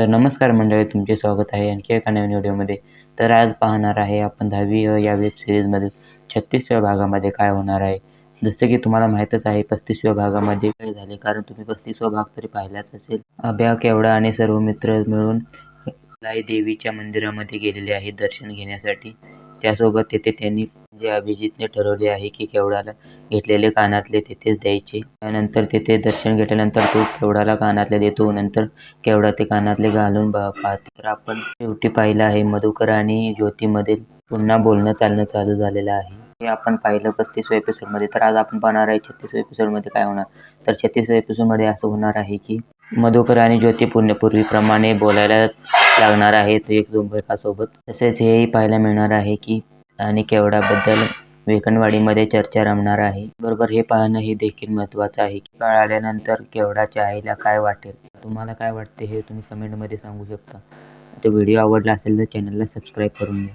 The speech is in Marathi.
तर नमस्कार मंडळी तुमचे स्वागत आहे आणखी एका नवीन व्हिडिओमध्ये. तर आज पाहणार आहे आपण दहावी या वेब सिरीजमधील छत्तीसव्या भागामध्ये काय होणार आहे. जसं की तुम्हाला माहीतच आहे पस्तीसव्या भागामध्ये काय झाले कारण तुम्ही पस्तीसवा भाग तरी पाहिलाच असेल. अभ्या केवडा आणि सर्व मित्र मिळून लाई देवीच्या मंदिरामध्ये गेलेले आहेत दर्शन घेण्यासाठी. त्यासोबत तेथे त्यांनी म्हणजे अभिजितने ठरवले आहे की केवढाला घेतलेले कानातले तिथेच द्यायचे. त्यानंतर तेथे दर्शन घेतल्यानंतर तो केवढाला कानातले देतो? नंतर केवढा ते कानातले घालून ब- पाहते. तर आपण शेवटी पाहिलं आहे मधुकर आणि ज्योतीमध्ये पुन्हा बोलणं चालणं चालू झालेलं आहे. हे आपण पाहिलं पस्तीसव्या एपिसोडमध्ये तर आज आपण पाहणार आहे छत्तीसव्या एपिसोडमध्ये काय होणार? तर छत्तीसव्या एपिसोडमध्ये असं होणार आहे की मधुकर आणि ज्योती पुण्य पूर्वीप्रमाणे बोलायला लागणार आहेत एक सोबत तसेच हेही पाहायला मिळणार आहे की आणि केवडाबद्दल वेकणवाडीमध्ये चर्चा रंगणार आहे. बरोबर हे पाहणं हे देखील महत्त्वाचं आहे की काळ आल्यानंतर केवडाच्या आईला काय वाटेल? तुम्हाला काय वाटते हे तुम्ही कमेंटमध्ये सांगू शकता. तर व्हिडिओ आवडला असेल तर चॅनलला सबस्क्राईब करून घ्या.